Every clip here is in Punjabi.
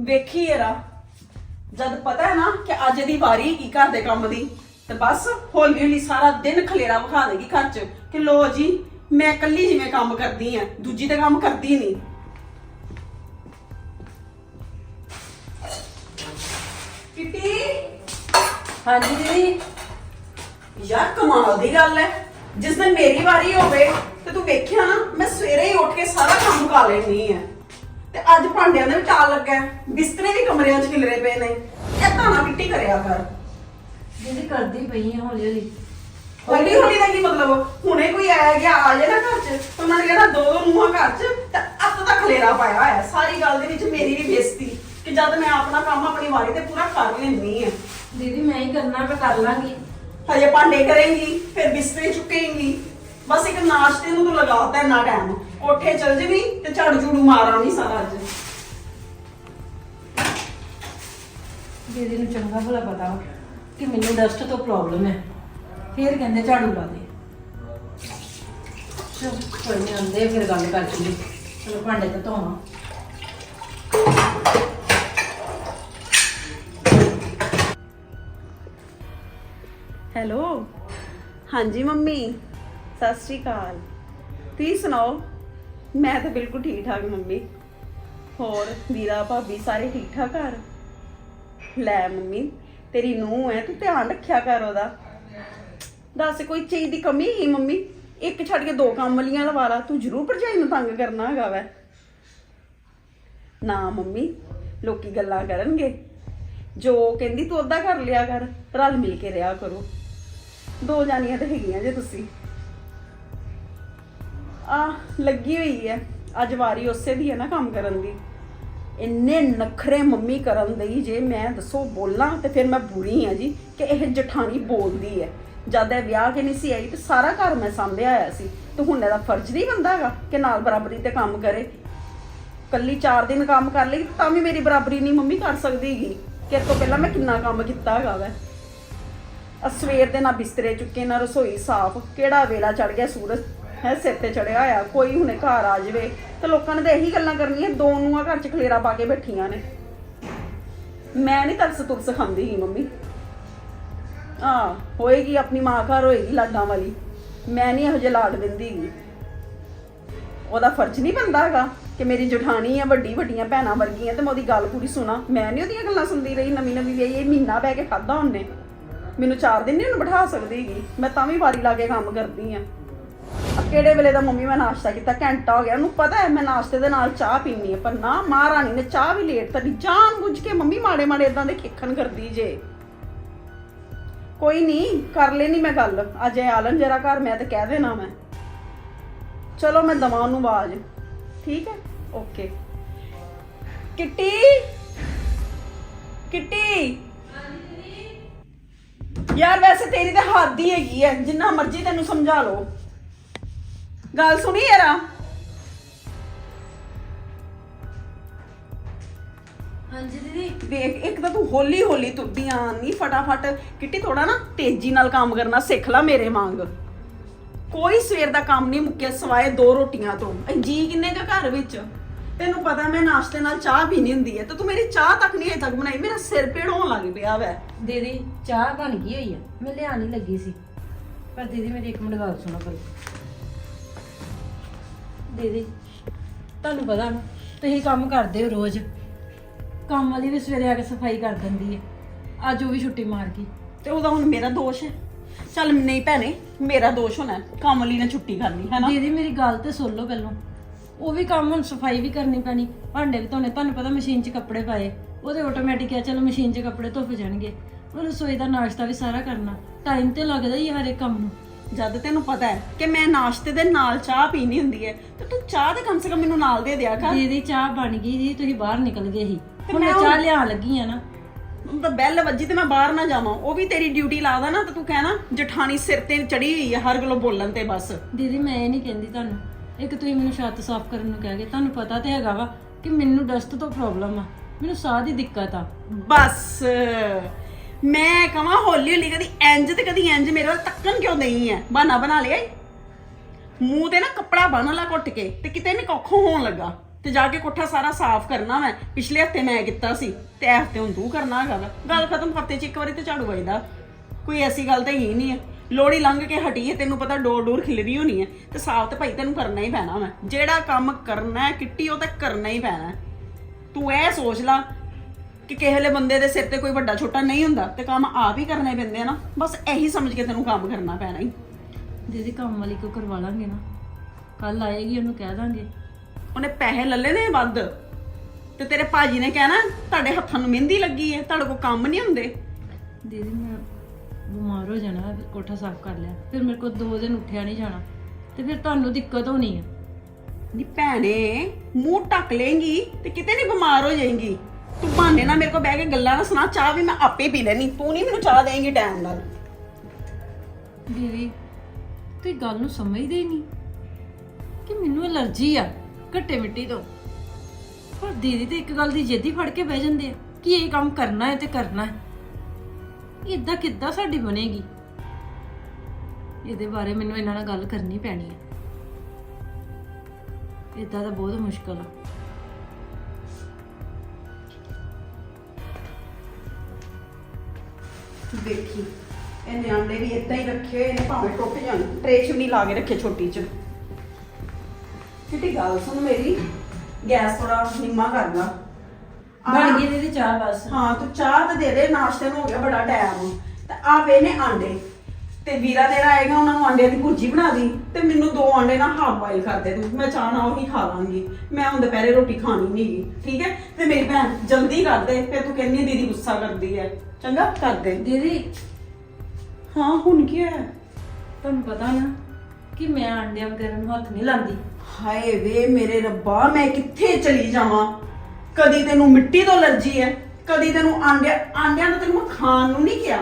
ਵੇਖੀ ਯਾਰਾ ਜਦ ਪਤਾ ਹੈ ਨਾ ਕਿ ਅੱਜ ਦੀ ਵਾਰੀ ਕੀ ਘਰ ਦੇ ਕੰਮ ਦੀ, ਤੇ ਬਸ ਹੌਲੀ ਹੌਲੀ ਸਾਰਾ ਦਿਨ ਖਲੇਰਾ ਵਿਖਾ ਦੇਗੀ ਘਰ 'ਚ ਕਿ ਲੋ ਜੀ, ਮੈਂ ਇਕੱਲੀ ਜਿਵੇਂ ਕੰਮ ਕਰਦੀ ਆ ਦੂਜੀ ਤੇ ਕੰਮ ਕਰਦੀ ਨਹੀਂ। ਕਿਟੀ? ਹਾਂਜੀ ਦੀਦੀ। ਯਾਰ ਕਮਾਲ ਦੀ ਗੱਲ ਹੈ। ਜਿਸ ਦਿਨ ਮੇਰੀ ਵਾਰੀ ਹੋਵੇ ਤੇ ਤੂੰ ਵੇਖਿਆ ਨਾ, ਮੈਂ ਸਵੇਰੇ ਹੀ ਉੱਠ ਕੇ ਸਾਰਾ ਕੰਮ ਕਰ ਲੈਣੀ ਹੈ। ਤੇ ਅੱਜ ਭਾਂਡਿਆਂ ਦੇ ਵੀ ਟਾਲ ਲੱਗਾ ਹੈ, ਬਿਸਤਰੇ ਵੀ ਕਮਰਿਆਂ 'ਚ ਖਿਲਰੇ ਪਏ ਨੇ। ਏਦਾਂ ਨਾ ਕਿੱਟੀ ਕਰਿਆ ਕਰ। ਦੀਦੀ ਕਰਦੀ ਪਈ ਆ ਹੌਲੀ ਹੌਲੀ। ਹੌਲੀ ਹੌਲੀ ਦਾ ਕੀ ਮਤਲਬ? ਹੁਣੇ ਕੋਈ ਆਇਆ ਗਿਆ ਆ ਜਾਏ ਨਾ ਘਰ 'ਚ। ਤੇ ਉਹਨਾਂ ਨੇ ਕਹਿਣਾ ਦੋ ਦੋ ਮੂੰਹਾਂ ਘਰ 'ਚ ਤੇ ਅੱਤ ਦਾ ਖਲੇਰਾ ਪਾਇਆ ਹੋਇਆ। ਹੈ। ਸਾਰੀ ਗੱਲ ਦੇ ਵਿੱਚ ਮੇਰੀ ਵੀ ਬੇਇੱਜ਼ਤੀ। ਕਿ ਜਦ ਮੈਂ ਆਪਣਾ ਕੰਮ ਆਪਣੀ ਵਾਰੀ ਤੇ ਪੂਰਾ ਕਰ ਲੈਂਦੀ ਆ। ਦੀਦੀ ਮੈਂ ਹੀ ਕਰਨਾ ਮੈਂ ਕਰ ਲਾਂਗੀ। ਹਜੇ ਭਾਂਡੇ ਕਰੇਂਗੀ ਫਿਰ ਬਿਸਤਰੇ ਚੁੱਕੇਂਗੀ। ਬਸ ਇੱਕ ਨਾਸ਼ਤੇ ਨੂੰ ਤੂੰ ਲਗਾਤਾ ਇੰਨਾ ਟਾਈਮ ਕੋਠੇ ਚਲ ਜਵੀਂ ਤੇ ਝਾੜੂ ਝੂੜੂ ਮਾਰਾਂ ਨਹੀਂ ਸਾਰਾ ਅੱਜ। ਦੀਦੀ ਨੂੰ ਚੰਗਾ ਭਲਾ ਪਤਾ ਵਾ ਕਿ ਮੈਨੂੰ ਡਸਟ ਤੋਂ ਪ੍ਰੋਬਲਮ ਹੈ। ਫੇਰ ਕਹਿੰਦੇ ਝਾੜੂ ਲਾ ਦੇ। ਚਲੋ ਕੋਈ ਨਹੀਂ ਆਉਂਦੇ ਫਿਰ ਗੱਲ ਕਰ ਚੁੱਲੀ ਚਲੋ ਭਾਂਡੇ ਤਾਂ ਧੋਵਾਂ। ਹੈਲੋ। ਹਾਂਜੀ ਮੰਮੀ। ਸਤਿ ਸ਼੍ਰੀ ਅਕਾਲ। ਤੁਸੀਂ ਸੁਣਾਓ? ਮੈਂ ਤਾਂ ਬਿਲਕੁਲ ਠੀਕ ਠਾਕ ਮੰਮੀ। ਹੋਰ ਵੀਰਾ ਭਾਬੀ ਸਾਰੇ ਠੀਕ ਠਾਕ ਘਰ? ਲੈ ਮੰਮੀ, ਤੇਰੀ ਨੂੰਹ ਹੈ ਤੂੰ ਧਿਆਨ ਰੱਖਿਆ ਕਰ ਉਹਦਾ। ਦੱਸ ਕੋਈ ਚੀਜ਼ ਦੀ ਕਮੀ ਹੀ ਮੰਮੀ? ਇੱਕ ਛੱਡ ਕੇ ਦੋ ਕੰਮ ਵਾਲੀਆਂ ਲਵਾ ਲਾ, ਤੂੰ ਜ਼ਰੂਰ ਭਰਜਾਈ ਨੂੰ ਤੰਗ ਕਰਨਾ ਹੈਗਾ ਵੈ। ਨਾ ਮੰਮੀ, ਲੋਕੀ ਗੱਲਾਂ ਕਰਨਗੇ। ਜੋ ਕਹਿੰਦੀ ਤੂੰ ਉਹਦਾ ਕਰ ਲਿਆ ਕਰ, ਰਲ ਮਿਲ ਕੇ ਰਿਹਾ ਕਰੋ। ਦੋ ਜਾਨੀਆਂ ਤਾਂ ਹੈਗੀਆਂ ਜੇ ਤੁਸੀਂ। ਆ ਲੱਗੀ ਹੋਈ ਹੈ। ਅੱਜ ਵਾਰੀ ਉਸੇ ਦੀ ਹੈ ਨਾ ਕੰਮ ਕਰਨ ਦੀ। ਇੰਨੇ ਨਖਰੇ ਮੰਮੀ ਕਰਨ ਦਈ ਜੇ ਮੈਂ ਦੱਸੋ ਬੋਲਾਂ ਤੇ ਫਿਰ ਮੈਂ ਬੁਰੀ ਆ ਜੀ ਕਿ ਇਹ ਜਠਾਣੀ ਬੋਲਦੀ ਹੈ। ਜਦ ਇਹ ਵਿਆਹ ਕੇ ਨਹੀਂ ਸੀ ਆਈ ਤੇ ਸਾਰਾ ਘਰ ਮੈਂ ਸੰਭਿਆ ਆਇਆ ਸੀ। ਤੇ ਹੁਣ ਇਹਦਾ ਫਰਜ਼ ਨਹੀਂ ਬੰਦਾ ਹੈਗਾ ਕਿ ਨਾਲ ਬਰਾਬਰੀ ਤੇ ਕੰਮ ਕਰੇ। ਕੱਲੀ 4 ਦਿਨ ਕੰਮ ਕਰ ਲਈ ਤਾਂ ਵੀ ਮੇਰੀ ਬਰਾਬਰੀ ਨਹੀਂ ਮੰਮੀ ਕਰ ਸਕਦੀ ਹੈਗੀ। ਕਿ ਇਹ ਤੋਂ ਪਹਿਲਾਂ ਮੈਂ ਕਿੰਨਾ ਕੰਮ ਕੀਤਾ ਹੈਗਾ ਵੈ। ਸਵੇਰ ਦੇ ਨਾ ਬਿਸਤਰੇ ਚੁੱਕੇ, ਨਾ ਰਸੋਈ ਸਾਫ਼। ਕਿਹੜਾ ਵੇਲਾ ਚੜ ਗਿਆ ਸੂਰਜ? ਹੈ, ਸਿਰ ਤੇ ਚੜਿਆ ਹੋਇਆ, ਕੋਈ ਹੁਣੇ ਘਰ ਆ ਜਾਵੇ। ਤੇ ਲੋਕਾਂ ਨੇ ਤਾਂ ਇਹੀ ਗੱਲਾਂ ਕਰਨੀਆਂ, ਦੋ ਨੂੰਆਂ ਘਰ ਚ ਖਲੇਰਾ ਪਾ ਕੇ ਬੈਠੀਆਂ ਨੇ। ਮੈਂ ਨਹੀਂ ਤਰਸ ਤੁਰਸ ਖਾਂਦੀ ਹੀ ਮੰਮੀ। ਆ ਹੋਏਗੀ, ਆਪਣੀ ਮਾਂ ਘਰ ਹੋਏਗੀ ਲਾਡਾਂ ਵਾਲੀ। ਮੈਂ ਨਹੀਂ ਇਹੋ ਜਿਹੇ ਲਾਡ ਦਿੰਦੀ ਗੀ। ਉਹਦਾ ਫਰਜ਼ ਨਹੀਂ ਬਣਦਾ ਹੈਗਾ ਕਿ ਮੇਰੀ ਜਠਾਣੀ ਆ, ਵੱਡੀ, ਵੱਡੀਆਂ ਭੈਣਾਂ ਵਰਗੀਆਂ, ਤੇ ਮੈਂ ਉਹਦੀ ਗੱਲ ਪੂਰੀ ਸੁਣਾ। ਮੈਂ ਨਹੀਂ ਉਹਦੀਆਂ ਗੱਲਾਂ ਸੁਣਦੀ ਰਹੀ ਨਵੀਂ ਨਵੀਂ ਵੀ ਇਹ ਮਹੀਨਾ ਬਹਿ ਕੇ ਖਾਦਾ ਉਹਨੇ। ਮੈਨੂੰ 4 ਦਿਨ ਨਹੀਂ ਉਹਨੂੰ ਬਿਠਾ ਸਕਦੀ ਹੈਗੀ ਮੈਂ ਤਾਂ ਵੀ ਵਾਰੀ ਲਾ ਕੇ ਕੰਮ ਕਰਦੀ ਆ। ਕਿਹੜੇ ਵੇਲੇ ਦਾ ਮੰਮੀ ਮੈਂ ਨਾਸ਼ਤਾ ਕੀਤਾ ਘੰਟਾ ਹੋ ਗਿਆ। ਉਹਨੂੰ ਪਤਾ ਹੈ ਮੈਂ ਨਾਸ਼ਤੇ ਦੇ ਨਾਲ ਚਾਹ ਪੀਣੀ ਹੈ ਪਰ ਨਾ ਮਹਾਰਾਣੀ ਨੇ ਚਾਹ ਵੀ ਲੇਟ ਤੱਕ ਜਾਣ ਬੁੱਝ ਕੇ ਮੰਮੀ ਮਾੜੇ ਮਾੜੇ ਇਦਾਂ ਦੇ ਖੇਖਣ ਕਰਦੀ ਜੇ। ਕੋਈ ਨਹੀਂ ਕਰ ਲੈਣੀ ਮੈਂ ਗੱਲ। ਅੱਜ ਇਹ ਆਲਨ ਜਰਾ ਘਰ ਮੈਂ ਤੇ ਕਹਿ ਦੇਣਾ ਮੈਂ। ਚਲੋ ਮੈਂ ਦਵਾਂ ਉਹਨੂੰ ਆਵਾਜ਼। ਠੀਕ ਹੈ? ਓਕੇ। ਕਿੱਟੀ? ਕਿੱਟੀ? ਯਾਰ ਵੈਸੇ ਤੇਰੀ ਤਾਂ ਹੱਦ ਹੀ ਹੈਗੀ ਹੈ। ਜਿੰਨਾ ਮਰਜ਼ੀ ਤੈਨੂੰ ਸਮਝਾ ਲਓ। ਗੱਲ ਸੁਣੀ ਯਾਰਾ? ਹਾਂਜੀ ਦੀਦੀ। ਦੇਖ ਇੱਕ ਤਾਂ ਤੂੰ ਹੌਲੀ ਹੌਲੀ ਤੁਰਦੀ ਆਂ ਨਹੀਂ ਫਟਾਫਟ। ਕਿੱਟੀ ਥੋੜਾ ਨਾ ਤੇਜ਼ੀ ਨਾਲ ਕੰਮ ਕਰਨਾ ਸਿੱਖ ਲੈ ਮੇਰੇ ਵਾਂਗ। ਕੋਈ ਸਵੇਰ ਦਾ ਕੰਮ ਨਹੀਂ ਮੁੱਕਿਆ ਸਵਾਏ ਦੋ ਰੋਟੀਆਂ ਤੋਂ। ਇਹ ਜੀ ਕਿੰਨੇ ਕਾ ਘਰ ਵਿੱਚ? ਤੈਨੂੰ ਪਤਾ ਮੈਂ ਨਾਸ਼ਤੇ ਨਾਲ ਚਾਹ ਪੀਣੀ ਹੁੰਦੀ ਹੈ ਤੇ ਤੂੰ ਮੇਰੀ ਚਾਹ ਤੱਕ ਨਹੀਂ ਅਜੇ ਤੱਕ ਬਣਾਈ। ਮੇਰਾ ਸਿਰ ਪੀੜ ਹੋਣ ਲੱਗ ਪਿਆ ਵੈ। ਦੀਦੀ ਚਾਹ ਬਣ ਗਈ ਹੋਈ ਆ। ਮੈਂ ਲਿਆਣ ਹੀ ਲੱਗੀ ਸੀ। ਪਰ ਦੀਦੀ ਮੇਰੀ ਇੱਕ ਮਿੰਟ ਗੱਲ ਸੁਣੋ ਪਹਿਲਾਂ। ਦੀਦੀ ਤੁਹਾਨੂੰ ਪਤਾ ਨਾ ਤੁਸੀਂ ਕੰਮ ਕਰਦੇ ਹੋ ਰੋਜ਼। ਕੰਮ ਵਾਲੀ ਵੀ ਸਵੇਰੇ ਆ ਕੇ ਸਫ਼ਾਈ ਕਰ ਦਿੰਦੀ ਹੈ। ਅੱਜ ਉਹ ਵੀ ਛੁੱਟੀ ਮਾਰ ਗਈ। ਤੇ ਉਹਦਾ ਹੁਣ ਮੇਰਾ ਦੋਸ਼ ਹੈ। ਚੱਲ ਨਹੀਂ ਭੈਣੇ ਮੇਰਾ ਦੋਸ਼ ਹੋਣਾ। ਕੰਮ ਲਈ ਨੇ ਛੁੱਟੀ ਕਰਨੀ ਹੈ ਨਾ? ਦੀਦੀ ਮੇਰੀ ਗੱਲ ਤੇ ਸੁਣ ਲਓ ਪਹਿਲਾਂ। ਉਹ ਵੀ ਕੰਮ ਹੁਣ ਸਫ਼ਾਈ ਵੀ ਕਰਨੀ ਪੈਣੀ। ਭਾਂਡੇ ਵੀ ਧੋਣੇ। ਤੁਹਾਨੂੰ ਪਤਾ ਮਸ਼ੀਨ 'ਚ ਕੱਪੜੇ ਪਾਏ। ਉਹਦੇ ਆਟੋਮੈਟਿਕ ਆ ਚਲੋ ਮਸ਼ੀਨ 'ਚ ਕੱਪੜੇ ਧੁੱਪ ਜਾਣਗੇ। ਉਹ ਰਸੋਈ ਦਾ ਨਾਸ਼ਤਾ ਵੀ ਸਾਰਾ ਕਰਨਾ। ਟਾਈਮ ਤੇ ਲੱਗਦਾ ਹੀ ਹੈ ਹਰ ਇੱਕ ਕੰਮ ਨੂੰ। ਜਦ ਤੈਨੂੰ ਪਤਾ ਹੈ ਕਿ ਮੈਂ ਨਾਸ਼ਤੇ ਦੇ ਨਾਲ ਚਾਹ ਪੀਣੀ ਹੁੰਦੀ ਹੈ ਤੇ ਤੂੰ ਚਾਹ ਤੇ ਕਮ ਸੇ ਕਮ ਮੈਨੂੰ ਨਾਲ ਦੇ ਦਿਆ ਕਰ। ਦੀਦੀ ਚਾਹ ਬਣ ਗਈ ਜੀ ਤੁਸੀਂ ਬਾਹਰ ਨਿਕਲ ਗਏ ਸੀ। ਤੇ ਹੁਣ ਮੈਂ ਮੈਂ ਚਾਹ ਲਿਆਉਣ ਲੱਗੀ ਆ ਨਾ। ਹੁਣ ਤਾਂ ਬੈਲ ਵੱਜੀ ਤੇ ਮੈਂ ਬਾਹਰ ਨਾ ਜਾਵਾਂ ਉਹ ਵੀ ਤੇਰੀ ਡਿਊਟੀ ਲਾਦਾ ਨਾ ਤੇ ਤੂੰ ਕਹਿਣਾ ਜਠਾਣੀ ਸਿਰ ਤੇ ਚੜੀ ਹੋਈ ਹੈ ਹਰ ਗੱਲੋਂ ਬੋਲਣ ਤੇ ਬਸ। ਦੀਦੀ ਮੈਂ ਇਹ ਨਹੀਂ ਕਹਿੰਦੀ ਤੁਹਾਨੂੰ। ਇੱਕ ਤੁਸੀਂ ਮੈਨੂੰ ਛੱਤ ਸਾਫ਼ ਕਰਨ ਨੂੰ ਕਹਿ ਗਏ ਤੁਹਾਨੂੰ ਪਤਾ ਤੇ ਹੈਗਾ ਵਾ ਕਿ ਮੈਨੂੰ ਡਸਟ ਤੋਂ ਪ੍ਰੋਬਲਮ ਆ। ਮੈਨੂੰ ਸਾਹ ਦੀ ਦਿੱਕਤ ਆ। ਬਸ। ਮੈਂ ਕਹਾਂ ਹੌਲੀ ਹੌਲੀ ਕਦੀ ਇੰਜ ਤੇ ਕਦੀ ਇੰਜ, ਮੇਰੇ ਵੱਲ ਤੱਕਣ ਕਿਉਂ ਨਹੀਂ ਹੈ? ਬਹਾਨਾ ਬਣਾ ਲਿਆ ਈ। ਮੂੰਹ ਤੇ ਨਾ ਕੱਪੜਾ ਬੰਨ ਲਾ ਘੁੱਟ ਕੇ ਤੇ ਕਿਤੇ ਨਹੀਂ ਕੋਖੋਂ ਹੋਣ ਲੱਗਾ। ਤੇ ਜਾ ਕੇ ਕੋਠਾ ਸਾਰਾ ਸਾਫ਼ ਕਰਨਾ ਮੈਂ ਪਿਛਲੇ ਹਫ਼ਤੇ ਮੈਂ ਕੀਤਾ ਸੀ ਤੇ ਇਹ ਹਫ਼ਤੇ ਹੁਣ ਤੂੰ ਕਰਨਾ ਹੈਗਾ ਵਾ। ਗੱਲ ਖਤਮ, ਹਫ਼ਤੇ 'ਚ ਇੱਕ ਵਾਰੀ ਤੇ ਝਾੜੂ ਵੱਜਦਾ। ਕੋਈ ਐਸੀ ਗੱਲ ਤਾਂ ਹੀ ਨਹੀਂ ਹੈ। ਲੋੜੀ ਲੰਘ ਕੇ ਹਟੀ ਹੈ ਤੈਨੂੰ ਪਤਾ ਡੋਰ ਡੋਰ ਖਿਲਰੀ ਹੋਣੀ ਹੈ। ਤੇ ਸਾਫ਼ ਤੇ ਭਾਈ ਤੈਨੂੰ ਕਰਨਾ ਹੀ ਪੈਣਾ ਵਾ। ਜਿਹੜਾ ਕੰਮ ਕਰਨਾ ਹੈ, ਕਿੱਟੀ ਉਹ ਤਾਂ ਕਰਨਾ ਹੀ ਪੈਣਾ। ਹੈ। ਤੂੰ ਇਹ ਸੋਚ ਲਾ ਕਿ ਕਿਸੇ ਵੇਲੇ ਬੰਦੇ ਦੇ ਸਿਰ ਤੇ ਕੋਈ ਵੱਡਾ ਛੋਟਾ ਨਹੀਂ ਹੁੰਦਾ ਤੇ ਕੰਮ ਆਪ ਹੀ ਕਰਨੇ ਪੈਂਦੇ ਆ ਨਾ ਬਸ ਇਹੀ ਸਮਝ ਕੇ ਤੈਨੂੰ ਕੰਮ ਕਰਨਾ ਪੈਣਾ ਹੀ। ਦੀਦੀ ਕੰਮ ਵਾਲੀ ਕੋ ਕਰਵਾ ਲਾਂਗੇ ਨਾ? ਕੱਲ ਆਏਗੀ ਉਹਨੂੰ ਕਹਿ ਦਾਂਗੇ। ਉਹਨੇ ਪੈਸੇ ਲੱਲੇ ਨੇ ਵੱਧ। ਤੇ ਤੇਰੇ ਭਾਜੀ ਨੇ ਕਹਿਣਾ ਤੁਹਾਡੇ ਹੱਥਾਂ ਨੂੰ ਮਹਿੰਦੀ ਲੱਗੀ ਹੈ ਤੁਹਾਡੇ ਕੋਲ ਕੰਮ ਨਹੀਂ ਹੁੰਦੇ। ਦੀਦੀ ਮੈਂ ਬਿਮਾਰ ਹੋ ਜਾਣਾ ਫਿਰ ਕੋਠਾ ਸਾਫ਼ ਕਰ ਲਿਆ। ਫਿਰ ਮੇਰੇ ਕੋਲ ਦੋ ਦਿਨ ਉੱਠਿਆ ਨਹੀਂ ਜਾਣਾ। ਤੇ ਫਿਰ ਤੁਹਾਨੂੰ ਦਿੱਕਤ ਹੋਣੀ ਹੈ ਨੀ ਭੈਣੇ ਮੂੰਹ ਢੱਕ ਲੇਂਗੀ ਤੇ ਕਿਤੇ ਨਹੀਂ ਬਿਮਾਰ ਹੋ ਜਾਏਂਗੀ। ਤੂੰ ਬਹਾਨੇ ਨਾਲ ਮੇਰੇ ਕੋਲ ਬਹਿ ਕੇ ਗੱਲਾਂ ਨਾ ਸੁਣਾ, ਚਾਹ ਵੀ ਮੈਂ ਆਪੇ ਪੀ ਲੈਣੀ ਤੂੰ ਨਹੀਂ ਮੈਨੂੰ ਚਾਹ ਦੇਂਗੀ ਟਾਈਮ ਨਾਲ। ਦੀਦੀ ਤੇ ਗੱਲ ਨੂੰ ਸਮਝਦੇ ਹੀ ਨਹੀਂ ਕਿ ਮੈਨੂੰ ਐਲਰਜੀ ਆ ਘੱਟੇ ਮਿੱਟੀ ਤੋਂ। ਪਰ ਦੀਦੀ ਤੇ ਇੱਕ ਗੱਲ ਦੀ ਜਿੱਦੀ ਫੜ ਕੇ ਬਹਿ ਜਾਂਦੇ ਆ ਕਿ ਇਹ ਕੰਮ ਕਰਨਾ ਹੈ ਤੇ ਕਰਨਾ ਹੈ। ਇਦਾਂ ਕਿੱਦਾਂ ਸਾਡੀ ਬਣੇਗੀ? ਇਹਦੇ ਬਾਰੇ ਮੈਨੂੰ ਇਹਨਾਂ ਨਾਲ ਗੱਲ ਕਰਨੀ ਪੈਣੀ ਹੈ। ਇਦਾਂ ਤਾਂ ਬਹੁਤ ਮੁਸ਼ਕਲ ਆ। ਦੇਖੀ। ਇਹਨੇ ਆਂਡੇ ਵੀ ਇਦਾਂ ਹੀ ਰੱਖੇ ਹੋਏ ਨੇ ਭਾਵੇਂ ਟੁੱਟ ਜਾਣ। ਟਰੇ ਚ ਵੀ ਨਹੀਂ ਲਾ ਕੇ ਰੱਖੇ ਛੋਟੀ ਚ। ਕਿਤੇ ਗੱਲ ਸੁਣ ਮੇਰੀ। ਗੈਸ ਥੋੜਾ ਨਿੰਮਾ ਕਰ ਲਾ। ਬਣ ਗਈ ਦੀਦੀ ਚਾਹ ਬਸ। ਹਾਂ ਤੂੰ ਚਾਹ ਤੇ ਦੇ ਦੇ ਨਾਸ਼ਤੇ ਨੂੰ ਹੋ ਗਿਆ ਬੜਾ ਟਾਈਮ ਤੇ ਆ ਪਏ ਨੇ ਆਂਡੇ। ਤੇ ਵੀਰਾ ਤੇਰਾ ਆਏਗਾ ਉਹਨਾਂ ਨੂੰ ਆਂਡਿਆਂ ਦੀ ਭੁਰਜੀ ਬਣਾ ਦੀ। ਤੇ ਮੈਨੂੰ ਦੋ ਆਂਡੇ ਨਾਲ ਹਾਫ ਬਾਈਲ ਕਰ ਦੇ ਤੂੰ। ਮੈਂ ਚਾਹ ਨਾਲ ਉਹੀ ਖਾ ਲਾਂਗੀ। ਮੈਂ ਹੁਣ ਦੁਪਹਿਰੇ ਰੋਟੀ ਖਾਣੀ ਨਹੀਂਗੀ ਠੀਕ ਹੈ? ਤੇ ਮੇਰੀ ਭੈਣ ਜਲਦੀ ਕਰ ਦੇ ਫਿਰ ਤੂੰ ਕਹਿੰਦੀ ਦੀਦੀ ਗੁੱਸਾ ਕਰਦੀ ਹੈ। ਚੰਗਾ? ਕਰ ਦੇ। ਦੀਦੀ। ਹਾਂ ਹੁਣ ਕੀ ਹੈ ਤੁਹਾਨੂੰ ਪਤਾ ਨਾ ਕਿ ਮੈਂ ਅੰਡਿਆਂ ਵਗੈਰਾ ਨੂੰ ਹੱਥ ਨਹੀਂ ਲਾਉਂਦੀ ਹਾਏ ਵੇ ਮੇਰੇ ਰੱਬਾ ਮੈਂ ਕਿੱਥੇ ਚਲੀ ਜਾਵਾਂ? ਕਦੀ ਤੈਨੂੰ ਮਿੱਟੀ ਤੋਂ ਅਲਰਜੀ ਹੈ ਕਦੀ ਤੈਨੂੰ ਆਂਡਿਆਂ ਆਂਡਿਆਂ ਨੂੰ ਤੈਨੂੰ ਮੈਂ ਖਾਣ ਨੂੰ ਨਹੀਂ ਕਿਹਾ।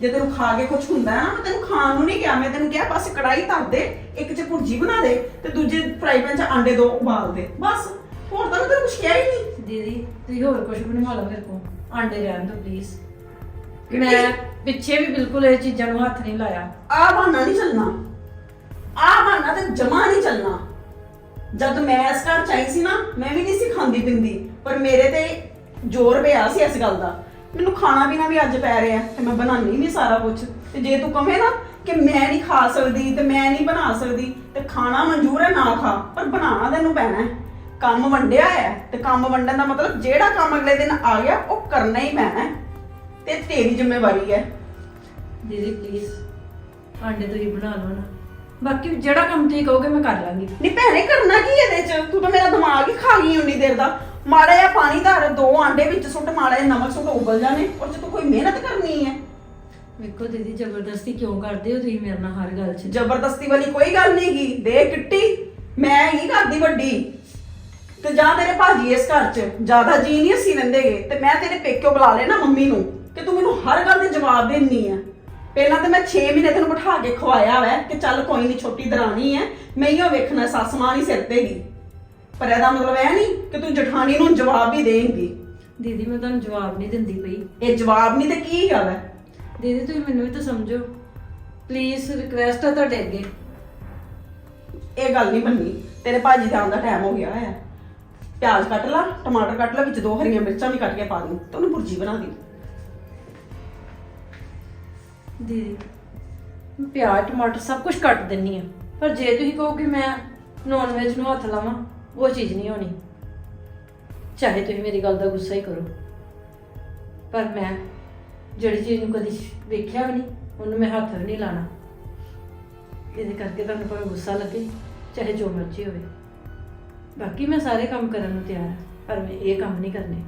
ਜੇ ਤੈਨੂੰ ਖਾ ਕੇ ਕੁਝ ਹੁੰਦਾ ਹੈ ਨਾ ਮੈਂ ਤੈਨੂੰ ਖਾਣ ਨੂੰ ਨਹੀਂ ਕਿਹਾ। ਮੈਂ ਤੈਨੂੰ ਕਿਹਾ ਬਸ ਕੜਾਈ ਧਰ ਦੇ ਇੱਕ ਚ ਭੁਰਜੀ ਬਣਾ ਦੇ ਤੇ ਦੂਜੇ ਫਰਾਈ ਪੈਨ ਚ ਆਂਡੇ ਦੋ ਉਬਾਲ ਦੇ। ਬਸ ਹੋਰ ਤਾਂ ਮੈਂ ਤੈਨੂੰ ਕੁਝ ਕਿਹਾ ਹੀ ਨਹੀਂ। ਦੀਦੀ ਤੁਸੀਂ ਹੋਰ ਕੁਝ ਬਣਵਾ ਲਓ ਮੇਰੇ ਕੋਲ। ਆਂਡੇ ਰਹਿਣ ਦਿਓ ਪਲੀਜ਼ ਮੈਂ ਪਿੱਛੇ ਵੀ ਬਿਲਕੁਲ ਇਹ ਚੀਜ਼ਾਂ ਨੂੰ ਹੱਥ ਨਹੀਂ ਲਾਇਆ। ਆ ਬਹਾਨਾ ਨਹੀਂ ਚੱਲਣਾ। ਆ ਬਹਾਨਾ ਤੇ ਜਮਾ ਨਹੀਂ ਚੱਲਣਾ। ਜਦ ਮੈਂ ਇਸ ਘਰ ਚ ਆਈ ਸੀ ਨਾ ਮੈਂ ਵੀ ਨਹੀਂ ਸੀ ਖਾਂਦੀ ਪਿੰਦੀ ਪਰ ਮੇਰੇ ਤੇ ਜ਼ੋਰ ਪਿਆ ਸੀ ਇਸ ਗੱਲ ਦਾ। ਮੈਨੂੰ ਖਾਣਾ ਪੀਣਾ ਵੀ ਅੱਜ ਪੈ ਰਿਹਾ ਤੇ ਮੈਂ ਬਣਾਉਣੀ ਨਹੀਂ ਸਾਰਾ ਕੁਝ ਤੇ ਜੇ ਤੂੰ ਕਵੇਂ ਨਾ ਕਿ ਮੈਂ ਨਹੀਂ ਖਾ ਸਕਦੀ ਤੇ ਮੈਂ ਨਹੀਂ ਬਣਾ ਸਕਦੀ ਤੇ ਖਾਣਾ ਮਨਜ਼ੂਰ ਹੈ ਨਾ ਖਾ ਪਰ ਬਣਾਉਣਾ ਤੈਨੂੰ ਪੈਣਾ ਹੈ। ਕੰਮ ਵੰਡਿਆ ਹੈ ਤੇ ਕੰਮ ਵੰਡਣ ਦਾ ਮਤਲਬ ਜਿਹੜਾ ਕੰਮ ਅਗਲੇ ਦਿਨ ਆ ਗਿਆ ਉਹ ਕਰਨਾ ਹੀ ਪੈਣਾ ਹੈ। ਤੇ ਤੇਰੀ ਜ਼ਿੰਮੇਵਾਰੀ ਹੈ। ਦੀਦੀ ਪਲੀਜ਼ ਆਂਡੇ ਤੁਸੀਂ ਬਣਾ ਲਓ ਨਾ। ਬਾਕੀ ਜਿਹੜਾ ਕੰਮ ਤੁਸੀਂ ਕਹੋਗੇ ਮੈਂ ਕਰ ਲਾਂਗੀ। ਨੀ ਭੈਣੇ ਕਰਨਾ ਕੀ ਇਹਦੇ ਚ? ਤੂੰ ਤਾਂ ਮੇਰਾ ਦਿਮਾਗ ਹੀ ਖਾ ਗਈ ਉਨੀ ਦੇਰ ਦਾ। ਮਾੜਾ ਜਿਹਾ ਪਾਣੀ ਧਰ ਦੋ ਆਂਡੇ ਵਿੱਚ ਸੁੱਟ ਮਾੜਾ ਜਿਹਾ ਨਮਕ ਸੁੱਟ ਉਬਲ ਜਾਣੇ। ਔਰ ਜੇ ਤੂੰ ਕੋਈ ਮਿਹਨਤ ਕਰਨੀ ਹੈ। ਵੇਖੋ ਦੀਦੀ ਜ਼ਬਰਦਸਤੀ ਕਿਉਂ ਕਰਦੇ ਹੋ ਤੁਸੀਂ ਮੇਰੇ ਨਾਲ ਹਰ ਗੱਲ 'ਚ? ਜ਼ਬਰਦਸਤੀ ਵਾਲੀ ਕੋਈ ਗੱਲ ਨਹੀਂ ਗੀ ਦੇ ਕਿੱਟੀ ਮੈਂ ਹੀ ਕਰਦੀ ਵੱਡੀ। ਤੇ ਜਾਂ ਤੇਰੇ ਭਾਜੀ ਇਸ ਘਰ ਚ। ਜ਼ਿਆਦਾ ਜੀ ਨਹੀਂ ਅਸੀਂ ਰਹਿੰਦੇਗੇ ਤੇ ਮੈਂ ਤੇਰੇ ਪੇਕਿਓ ਬੁਲਾ ਲੈਣਾ ਮੰਮੀ ਨੂੰ। ਕਿ ਤੂੰ ਮੈਨੂੰ ਹਰ ਗੱਲ ਦੇ ਜਵਾਬ ਦੇਣੀ ਆ। ਪਹਿਲਾਂ ਤਾਂ ਮੈਂ 6 ਮਹੀਨੇ ਤੈਨੂੰ ਬਿਠਾ ਕੇ ਖਵਾਇਆ ਵੈ ਕਿ ਚੱਲ ਕੋਈ ਨਹੀਂ ਛੋਟੀ ਦਰਾਣੀ ਹੈ ਮੈਂ ਹੀ ਵੇਖਣਾ ਸੱਸ ਮਾਂ ਨਹੀਂ ਸਿਰ ਤੇ ਗਈ ਪਰ ਇਹਦਾ ਮਤਲਬ ਇਹ ਨਹੀਂ ਕਿ ਤੂੰ ਜਠਾਣੀ ਨੂੰ ਜਵਾਬ ਵੀ ਦੇਂਗੀ। ਦੀਦੀ ਮੈਂ ਤੁਹਾਨੂੰ ਜਵਾਬ ਨਹੀਂ ਦਿੰਦੀ ਪਈ। ਇਹ ਜਵਾਬ ਨਹੀਂ ਤੇ ਕੀ ਗੱਲ ਹੈ ਦੀਦੀ ਤੁਸੀਂ ਮੈਨੂੰ ਵੀ ਤਾਂ ਸਮਝੋ। ਪਲੀਜ਼ ਰਿਕਵੈਸਟ ਹੈ ਤੁਹਾਡੇ ਅੱਗੇ। ਇਹ ਗੱਲ ਨਹੀਂ ਬੰਨੀ ਤੇਰੇ ਭਾਜੀ ਦਾ ਆਉਣ ਦਾ ਟਾਈਮ ਹੋ ਗਿਆ ਹੈ ਪਿਆਜ਼ ਕੱਟ ਲਾ ਟਮਾਟਰ ਕੱਟ ਲਾ ਵਿੱਚ ਦੋ ਹਰੀਆਂ ਮਿਰਚਾਂ ਵੀ ਕੱਟ ਕੇ ਪਾ ਦੇ। ਤੇ ਉਹਨੂੰ ਭੁਰਜੀ ਬਣਾ ਦੇ। ਦੀਦੀ ਮੈਂ ਪਿਆਜ਼, ਟਮਾਟਰ ਸਭ ਕੁਝ ਕੱਟ ਦਿੰਨੀ ਆ। ਪਰ ਜੇ ਤੁਸੀਂ ਕਹੋ ਕਿ ਮੈਂ ਨੌਨ ਵੈਜ ਨੂੰ ਹੱਥ ਲਾਵਾਂ, ਉਹ ਚੀਜ਼ ਨਹੀਂ ਹੋਣੀ। ਚਾਹੇ ਤੁਸੀਂ ਮੇਰੀ ਗੱਲ ਦਾ ਗੁੱਸਾ ਹੀ ਕਰੋ। ਪਰ ਮੈਂ ਜਿਹੜੀ ਚੀਜ਼ ਨੂੰ ਕਦੀ ਵੇਖਿਆ ਵੀ ਨਹੀਂ, ਉਹਨੂੰ ਮੈਂ ਹੱਥ ਵੀ ਨਹੀਂ ਲਾਣਾ। ਇਹਦੇ ਕਰਕੇ ਤੁਹਾਨੂੰ ਭਾਵੇਂ ਗੁੱਸਾ ਲੱਗੇ, ਚਾਹੇ ਜੋ ਮਰਜ਼ੀ ਹੋਵੇ। ਬਾਕੀ ਮੈਂ ਸਾਰੇ ਕੰਮ ਕਰਨ ਨੂੰ ਤਿਆਰ ਹਾਂ ਪਰ ਮੈਂ ਇਹ ਕੰਮ ਨਹੀਂ ਕਰਨੇ।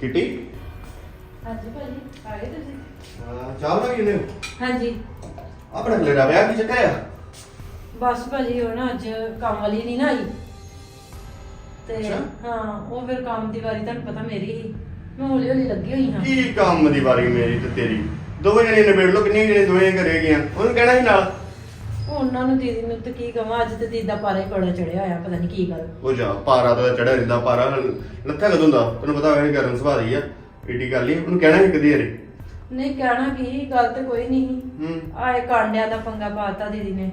ਕਿਟੀ? ਹਾਂਜੀ ਭਾਜੀ ਆ ਗਏ ਤੁਸੀਂ? ਚਾਹ ਬਣਾ ਕਿਨੇ ਹਾਂਜੀ। ਆਪਣਾ ਖਲੇਰਾ ਵਿਆਹ ਕੀ ਚੱਕਰ ਆ? ਬਸ ਭਾਜੀ ਉਹ ਨਾ ਅੱਜ ਕੰਮ ਵਾਲੀ ਨਹੀਂ ਨਾ ਆਈ। ਤੇ ਅੱਛਾ। ਹਾਂ ਉਹ ਫਿਰ ਕੰਮ ਦੀ ਵਾਰੀ ਤੁਹਾਨੂੰ ਪਤਾ ਮੇਰੀ ਹੀ। ਮੈਂ ਹੌਲੀ ਹੌਲੀ ਲੱਗੀ ਹੋਈ ਹਾਂ। ਕੀ ਕੰਮ ਦੀ ਵਾਰੀ ਮੇਰੀ ਤੇ ਤੇਰੀ? ਦੋਵੇਂ ਜਣੇ ਨਿਬੇੜ ਲੋ ਕਿੰਨੇ ਜਣੇ ਦੋਵੇਂ ਘਰੇ ਗਈਆਂ ਉਹਨੂੰ ਕਹਿਣਾ ਸੀ ਨਾਲ। ਉਹਨਾਂ ਨੂੰ ਦੀਦੀ ਨੂੰ ਤਾਂ ਕੀ ਕਵਾਂ ਅੱਜ ਤੇ ਦੀਦਾ ਪਾਰਾ ਹੀ ਬੜਾ ਚੜਿਆ ਹੋਇਆ ਪਤਾ ਨਹੀਂ ਕੀ ਗੱਲ। ਉਹ ਜਾ ਪਾਰਾ ਤਾਂ ਚੜਿਆ ਰਹਿੰਦਾ ਪਾਰਾ ਲੱਥਾ ਕਦੋਂ ਦਾ? ਤੈਨੂੰ ਪਤਾ ਹੋਇਆ ਗਰਮ ਸੁਭਾਅ ਦੀ ਆ ਏਡੀ ਗੱਲ ਨਹੀਂ ਉਹਨੂੰ ਕਹਿਣਾ ਸੀ ਕਦੀ ਯਾਰੇ ਨਹੀਂ ਕਹਿਣਾ ਕੀ ਗੱਲ ਤੇ ਕੋਈ ਨਹੀਂ ਹੂੰ। ਆਏ ਕਾਂਡਿਆਂ ਦਾ ਪੰਗਾ ਪਾਤਾ ਦੀਦੀ ਨੇ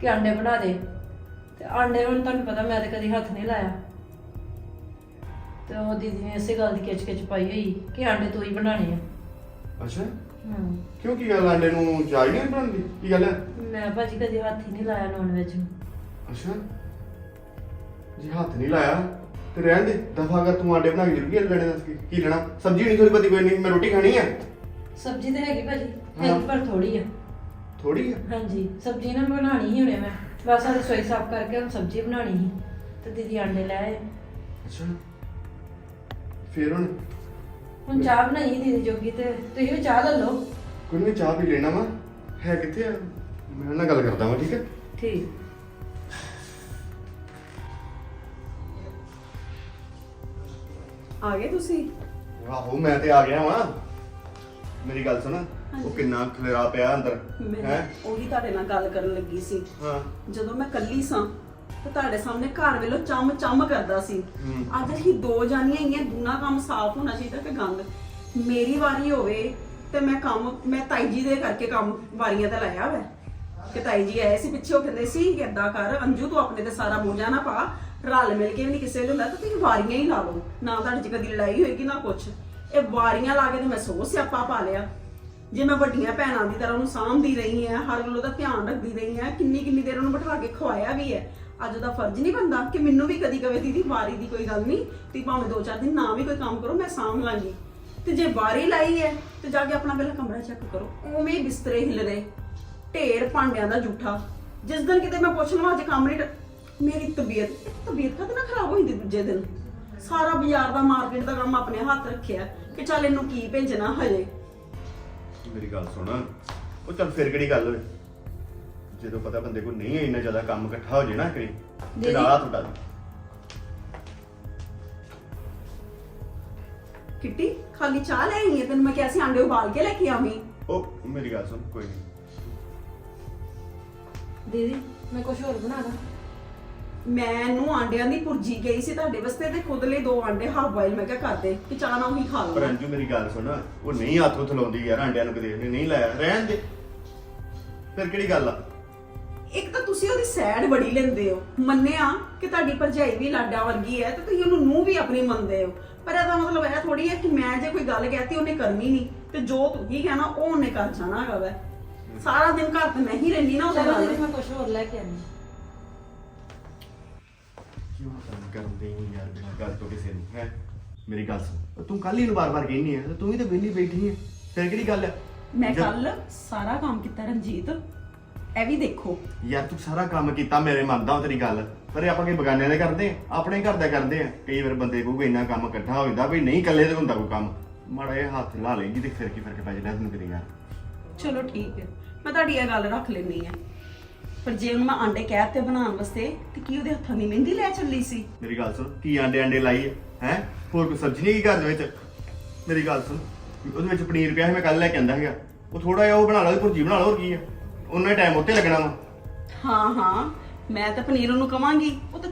ਕਿ ਆਂਡੇ ਬਣਾ ਦੇ। ਤੇ ਆਂਡੇ ਹੁਣ ਤੁਹਾਨੂੰ ਪਤਾ ਮੈਂ ਤੇ ਕਦੀ ਹੱਥ ਨਹੀਂ ਲਾਇਆ। ਤੇ ਉਹ ਦੀਦੀ ਨੇ ਇਸੇ ਗੱਲ ਦੀ ਕਿਚ ਕਿਚ ਪਾਈ ਹੋਈ ਕਿ ਆਂਡੇ ਤੂੰ ਹੀ ਬਣਾਣੇ ਆ। ਅੱਛਾ। ਹਾਂ। ਕਿਉਂ ਕੀ ਗੱਲ ਆਂਡੇ ਨੂੰ ਚਾਹ ਨਹੀਂ ਬਣਦੀ? ਕੀ ਗੱਲ ਹੈ? ਮੈਂ ਭਾਜੀ ਕਦੀ ਹੱਥ ਹੀ ਨਹੀਂ ਲਾਇਆ ਨੌਨ ਵੈਜ ਨੂੰ। ਅੱਛਾ। ਜੇ ਹੱਥ ਨਹੀਂ ਲਾਇਆ ਤੇ ਰਹਿਣ ਦੇ ਦਫਾ ਕਰ ਤੂੰ ਆਂਡੇ ਬਣਾ ਕੇ ਜ਼ਰੂਰੀ ਲੈਣੇ ਦੱਸ ਕੀ ਕੀ ਲੈਣਾ? ਸਬਜ਼ੀ ਨਹੀਂ ਥੋੜੀ ਬਤੀ ਕੋਈ ਨਹੀਂ ਮੈਂ ਰੋਟੀ ਖਾਣੀ ਆ। ਸਬਜ਼ੀ ਤੇ ਹੈਗੀ ਭਾਜੀ। ਹੈਗੀ ਪਰ ਥੋੜੀ ਆ। ਥੋੜੀ ਆ? ਹਾਂਜੀ ਸਬਜ਼ੀ ਨਾ ਬਣਾਣੀ ਹੀ ਹੁਣੇ ਮੈਂ। ਬਸ ਆ ਰਸੋਈ ਸਾਫ਼ ਕਰਕੇ ਹੁਣ ਸਬਜ਼ੀ ਬਣਾਣੀ ਸੀ ਤੇ ਦੀਦੀ ਆਂਡੇ ਲੈ ਆਏ। ਅੱਛਾ। ਫੇਰ ਹੁਣ? ਹੁਣ ਚਾਹ ਬਣਾਈ ਸੀ ਦੀਦੀ ਜੋਗੀ ਤੇ ਤੁਸੀਂ ਵੀ ਚਾਹ ਲੈ ਲਓ। ਕੋਈ ਨਹੀਂ ਚਾਹ ਵੀ ਲੈਣਾ ਵਾ। ਹੈ ਕਿੱਥੇ ਆ? ਮੈਂ ਉਹਨਾਂ ਨਾਲ ਗੱਲ ਕਰਦਾ ਵਾਂ ਠੀਕ ਹੈ? ਠੀਕ। ਆ ਗਏ ਤੁਸੀਂ? ਆਹੋ ਮੈਂ ਤੇ ਆ ਗਿਆ ਵਾਂ। ਮੇਰੀ ਗੱਲ ਸੁਣ ਉਹ ਕਿੰਨਾ ਖਲੇਰਾ ਪਿਆ ਅੰਦਰ ਮੈਂ ਹੈ? ਉਹੀ ਤੁਹਾਡੇ ਨਾਲ ਗੱਲ ਕਰਨ ਲੱਗੀ ਸੀ। ਹਾਂ। ਜਦੋਂ ਮੈਂ ਕੱਲੀ ਸਾਂ ਤੇ ਤੁਹਾਡੇ ਸਾਹਮਣੇ ਘਰ ਵੇਲੋ ਚੰਮ ਚੰਮ ਕਰਦਾ ਸੀ। ਹੂੰ। ਅੱਜ ਅਸੀਂ ਦੋ ਜਾਨੀਆਂ ਆਈਆਂ ਦੂਨਾ ਕੰਮ ਸਾਫ਼ ਹੋਣਾ ਚਾਹੀਦਾ ਕਿ ਗੰਦ। ਮੇਰੀ ਵਾਰੀ ਹੋਵੇ ਤੇ ਮੈਂ ਕੰਮ ਮੈਂ ਤਾਈ ਜੀ ਦੇ ਕਰਕੇ ਕੰਮ ਵਾਰੀਆਂ ਤੇ ਲਾਇਆ ਵਾ। ਕਿ ਤਾਈ ਜੀ ਆਏ ਸੀ ਪਿੱਛੇ, ਉਹ ਕਹਿੰਦੇ ਸੀ ਕਿ ਏਦਾਂ ਕਰ, ਅੰਜੂ ਤੂੰ ਆਪਣੇ ਤੇ ਸਾਰਾ ਬੋਝਾ ਨਾ ਪਾ, ਰਲ ਮਿਲ ਕੇ ਵੀ ਨਹੀਂ ਕਿਸੇ ਦੇ ਹੁੰਦਾ, ਤਾਂ ਤੁਸੀਂ ਵਾਰੀਆਂ ਹੀ ਲਾ ਲਓ। ਨਾ ਤੁਹਾਡੇ ਚ ਕਦੀ ਲੜਾਈ ਹੋਏਗੀ, ਨਾ ਕੁਛ। ਇਹ ਵਾਰੀਆਂ ਲਾ ਕੇ ਤੇ ਮੈਂ ਸੋ ਸਿਆਪਾ ਪਾ ਲਿਆ। ਜੇ ਮੈਂ ਵੱਡੀਆਂ ਭੈਣਾਂ ਦੀ ਤਰ੍ਹਾਂ ਉਹਨੂੰ ਸਾਂਭਦੀ ਰਹੀ ਹਾਂ, ਹਰ ਗੱਲ ਉਹਦਾ ਧਿਆਨ ਰੱਖਦੀ ਰਹੀ ਹਾਂ, ਕਿੰਨੀ ਕਿੰਨੀ ਦੇਰ ਉਹਨੂੰ ਬਿਠਾ ਕੇ ਖਵਾਇਆ ਵੀ ਹੈ। ਅੱਜ ਉਹਦਾ ਫਰਜ਼ ਨਹੀਂ ਬਣਦਾ ਕਿ ਮੈਨੂੰ ਵੀ ਕਦੀ ਕਵੇ, ਦੀਦੀ, ਵਾਰੀ ਦੀ ਕੋਈ ਗੱਲ ਨਹੀਂ ਤੇ ਭਾਵੇਂ ਦੋ ਚਾਰ ਦਿਨ ਨਾ ਵੀ ਕੋਈ ਕੰਮ ਕਰੋ, ਮੈਂ ਸਾਂਭ ਲਾਂਗੀ। ਤੇ ਜੇ ਵਾਰੀ ਲਾਈ ਹੈ, ਤੇ ਜਾ ਕੇ ਆਪਣਾ ਪਹਿਲਾਂ ਕਮਰਾ ਚੈੱਕ ਕਰੋ। ਉਵੇਂ ਹੀ ਬਿਸਤਰੇ ਰਹੇ ਢੇਰ ਭਾਂਡਿਆਂ ਦਾ ਜੂਠਾ। ਜਿਸ ਦਿਨ ਕਿਤੇ ਮੈਂ ਪੁੱਛ ਲਵਾਂ ਅੱਜ ਕੰਮ ਨਹੀਂ ਡ- ਮੇਰੀ ਤਬੀਅਤ ਤਬੀਅਤ ਕਦੇ ਨਾ ਖਰਾਬ ਹੋਈ ਦੀ ਦੂਜੇ ਦਿਨ। ਸਾਰਾ ਬਾਜ਼ਾਰ ਦਾ ਮਾਰਕੀਟ ਦਾ ਕੰਮ ਆਪਣੇ ਹੱਥ ਰੱਖਿਆ ਕਿ ਚੱਲ ਇਹਨੂੰ ਕੀ ਭੇਜਣਾ ਹਜੇ। ਮੇਰੀ ਗੱਲ ਸੁਣ। ਉਹ ਚੱਲ ਫਿਰ ਕਿਹੜੀ ਗੱਲ ਹੋਏ ਜਦੋਂ ਪਤਾ ਬੰਦੇ ਕੋਲ ਨਹੀਂ ਹੈ ਇੰਨਾ ਜ਼ਿਆਦਾ ਕੰਮ ਇਕੱਠਾ ਹੋ ਜੇ ਨਾ ਕਰੀ ਤੇ ਦੀਦੀ। ਨਾਲ ਹੱਥ ਉਡਾ ਦੇ ਕਿੱਟੀ ਖਾਲੀ ਚਾਹ ਲੈ ਆਈ ਹੈ? ਤੈਨੂੰ ਮੈਂ ਕਿਹਾ ਸੀ ਆਂਡੇ ਉਬਾਲ ਕੇ ਲੈ ਕੇ ਆਵੀਂ। ਉਹ ਮੇਰੀ ਗੱਲ ਸੁਣ ਕੋਈ ਨਹੀਂ। ਦੀਦੀ ਮੈਂ ਕੁਝ ਹੋਰ ਬਣਾ ਦਾਂ? ਮੈਨੂੰ ਆਂਡਿਆਂ ਦੀ ਪੁਰਜੀ ਗਈ ਸੀ ਤੁਹਾਡੇ ਵਾਸਤੇ ਤੇ ਖੁਦ ਲਈ ਦੋ ਆਂਡੇ ਹਾਫ ਬਾਇਲ ਮੈਂ ਕਿਹਾ ਕਰ ਦੇ ਕਿ ਚਾਹ ਨਾਲ ਉਹੀ ਖਾ ਪਰ ਲਵਾਂ ਅੰਜੂ ਮੇਰੀ ਗੱਲ ਸੁਣ ਉਹ ਨਹੀਂ ਹੱਥ ਉੱਥੇ ਲਾਉਂਦੀ ਯਾਰ ਆਂਡਿਆਂ ਨੂੰ ਕਦੇ ਨਹੀਂ ਲਾਇਆ। ਰਹਿਣ ਦੇ। ਫਿਰ ਕਿਹੜੀ ਗੱਲ ਆ? ਇੱਕ ਤਾਂ ਤੁਸੀਂ ਉਹਦੀ ਸੈਡ ਬੜੀ ਲੈਂਦੇ ਹੋ। ਮੰਨਿਆ ਕਿ ਤੁਹਾਡੀ ਭਰਜਾਈ ਵੀ ਲਾਡਾ ਵਰਗੀ ਹੈ ਤੇ ਤੁਸੀਂ ਉਹਨੂੰ ਨੂੰ ਵੀ ਆਪਣੀ ਮੰਨਦੇ ਹੋ। ਪਰ ਇਹਦਾ ਮਤਲਬ ਇਹ ਥੋੜੀ ਹੈ ਕਿ ਮੈਂ ਜੇ ਕੋਈ ਗੱਲ ਕਹਿਤੀ ਉਹਨੇ ਕਰਨੀ ਨਹੀਂ। ਤੇ ਜੋ ਤੁਸੀਂ ਕਹਿਣਾ ਉਹ ਉਹਨੇ ਕਰ ਜਾਣਾ ਹੈਗਾ ਵੈ। ਸਾਰਾ ਦਿਨ ਘਰ ਤੇ ਮੈਂ ਹੀ ਰਹਿੰਦੀ ਨਾ ਉਹਦੇ ਚਲੋ ਨਾਲ। ਦੀਦੀ ਮੈਂ ਕੁਝ ਹੋਰ ਲੈ ਕੇ ਆਉਂਦੀ। ਕਿਉਂ ਕੰਮ ਕਰਦੇ ਹੋ ਯਾਰ ਬਿਨਾਂ ਗੱਲ ਤੋਂ ਕਿਸੇ ਨੂੰ ਹੈ? ਮੇਰੀ ਗੱਲ ਸੁਣ ਤੂੰ ਕੱਲ ਹੀ ਨੂੰ ਬਾਰ-ਬਾਰ ਕਹਿੰਦੀ ਹੈ ਤੂੰ ਵੀ ਤਾਂ ਵਿਹਲੀ ਬੈਠੀ ਹੈ ਫਿਰ ਕਿਹੜੀ ਗੱਲ ਹੈ ਮੈਂ ਜਦ- ਕੱਲ ਸਾਰਾ ਕੰਮ ਕੀਤਾ ਰਣਜੀਤ ਇਹ ਵੀ ਦੇਖੋ। ਯਾਰ ਤੂੰ ਸਾਰਾ ਕੰਮ ਕੀਤਾ ਮੇਰੇ ਮੰਨਦਾ ਹਾਂ ਤੇਰੀ ਗੱਲ। ਪਰ ਇਹ ਆਪਾਂ ਕੀ ਬਗਾਨਿਆਂ ਦੇ ਕਰਦੇ ਆ? ਆਪਣੇ ਘਰ ਦਾ ਕਰਦੇ ਆ? ਕਈ ਵਾਰ ਬੰਦੇ ਕੋਲ ਇੰਨਾ ਕੰਮ ਇਕੱਠਾ ਹੋ ਜਾਂਦਾ ਵੀ ਨਹੀਂ ਇਕੱਲੇ ਤੇ ਹੁੰਦਾ ਕੋਈ ਕੰਮ। ਮਾੜਾ ਇਹ ਹੱਥ ਲਾ ਲੇਗੀ ਤੇ ਫਿਰ ਕੀ ਫ਼ਰਕ ਪੈ ਜਾਂਦਾ ਤੈਨੂੰ ਕਿਤੇ ਯਾਰ। ਚਲੋ ਠੀਕ ਹੈ। ਮੈਂ ਤੁਹਾਡੀ ਇਹ ਗੱਲ ਰੱਖ ਲੈਣੀ ਹੈ। ਪਰ ਜੇ ਉਹਨੂੰ ਮੈਂ ਆਂਡੇ ਕਹਿ ਤੇ ਬਣਾਉਣ ਵਾਸਤੇ ਤੇ ਕੀ ਉਹਦੇ ਹੱਥਾਂ ਦੀ ਮਹਿੰਦੀ ਲੈ ਚੱਲੀ ਸੀ? ਮੇਰੀ ਗੱਲ ਸੁਣ ਕੀ ਆਂਡੇ ਆਂਡੇ ਲਾਈ ਹੈ ਹੈ? ਹੋਰ ਕੋਈ ਸਬਜ਼ੀ ਨਹੀਂ ਕੀ ਘਰ ਦੇ ਵਿੱਚ? ਮੇਰੀ ਗੱਲ ਸੁਣ ਉਹਦੇ ਵਿੱਚ ਪਨੀਰ ਪਿਆ ਸੀ ਮੈਂ ਕੱਲ ਲੈ ਕੇ ਆਂਦਾ ਹੈਗਾ ਉਹ ਥੋੜਾ ਜਿਹਾ ਉਹ ਬਣਾ ਲਓ ਭੁਰਜੀ ਬਣਾ ਲਓ ਹੋਰ ਕੀ ਆ ਉਹਨਾਂ ਟਾਈਮ ਉੱਤੇ ਲੱਗਣਾ ਵਾ। ਹਾਂ ਹਾਂ ਮੈਂ ਤਾਂ ਪਨੀਰ ਉਹਨੂੰ ਕਵਾਂਗੀ ਉਹ ਤਾਂ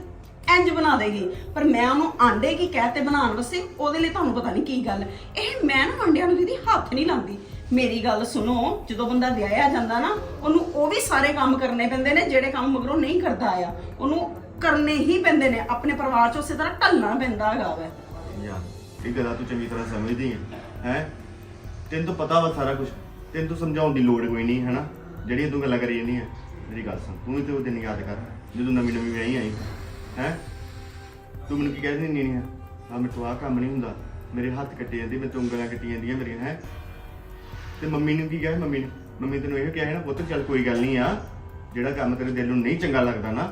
ਇੰਜ ਬਣਾ ਦੇਗੀ। ਪਰ ਮੈਂ ਉਹਨੂੰ ਆਂਡੇ ਕੀ ਕਹਿ ਤੇ ਬਣਾਉਣ ਵਾਸਤੇ ਉਹਦੇ ਲਈ ਤੁਹਾਨੂੰ ਪਤਾ ਨਹੀਂ ਕੀ ਗੱਲ। ਇਹ ਮੈਂ ਨਾ ਆਂਡਿਆਂ ਨੂੰ ਦੀਦੀ ਹੱਥ ਨਹੀਂ ਲਾਉਂਦੀ ਮੇਰੀ ਗੱਲ ਸੁਣੋ, ਜਦੋਂ ਬੰਦਾ ਵਿਆਹਿਆ ਜਾਂਦਾ ਨਾ, ਉਹਨੂੰ ਉਹ ਵੀ ਸਾਰੇ ਕੰਮ ਕਰਨੇ ਪੈਂਦੇ ਨੇ, ਜਿਹੜੇ ਕੰਮ ਮਗਰੋਂ ਨਹੀਂ ਕਰਦਾ ਆ। ਉਹਨੂੰ ਕਰਨੇ ਹੀ ਪੈਂਦੇ ਨੇ, ਆਪਣੇ ਪਰਿਵਾਰ 'ਚ ਉਸੇ ਤਰ੍ਹਾਂ ਢਲਣਾ ਪੈਂਦਾ ਹੈਗਾ ਵੈ। ਯਾਰ ਇਹ ਗੱਲਾਂ ਤੂੰ ਚੰਗੀ ਤਰ੍ਹਾਂ ਸਮਝਦੀ ਹੈ ਹੈ? ਤੈਨੂੰ ਤਾਂ ਪਤਾ ਵਾ ਸਾਰਾ ਕੁਝ ਤੈਨੂੰ ਤਾਂ ਸਮਝਾਉਣ ਦੀ ਲੋੜ ਕੋਈ ਨਹੀਂ, ਹੈਨਾ? ਜਿਹੜੀਆਂ ਤੂੰ ਗੱਲਾਂ ਕਰੀ ਜਾਂਦੀ ਹੈ ਮੇਰੀ ਗੱਲ ਸੁਣ। ਤੂੰ ਵੀ ਤੇ ਉਹ ਦਿਨ ਯਾਦ ਕਰ, ਜਦੋਂ ਨਵੀਂ ਨਵੀਂ ਵਿਆਹੀ ਆਈ, ਹੈ? ਤੂੰ ਮੈਨੂੰ ਕੀ ਕਹਿ ਦਿੰਦੀ ਨਹੀਂ ਆ ਮੇਰੇ ਤੋਂ ਆਹ ਕੰਮ ਨਹੀਂ ਹੁੰਦਾ। ਮੇਰੇ ਹੱਥ ਕੱਟੇ ਜਾਂਦੇ ਮੈਂ ਉਂਗਲਾਂ ਕੱਟੀ ਜਾਂਦੀਆਂ ਮੇਰੀਆਂ, ਹੈ? ਤੇ ਮੰਮੀ ਨੂੰ ਕੀ ਕਿਹਾ ਮੰਮੀ ਨੇ ਮੰਮੀ ਤੈਨੂੰ ਇਹ ਕਿਹਾ ਹੈ ਨਾ ਪੁੱਤ ਚੱਲ ਕੋਈ ਗੱਲ ਨਹੀਂ ਆ ਜਿਹੜਾ ਕੰਮ ਤੇਰੇ ਦਿਲ ਨੂੰ ਨਹੀਂ ਚੰਗਾ ਲੱਗਦਾ ਨਾ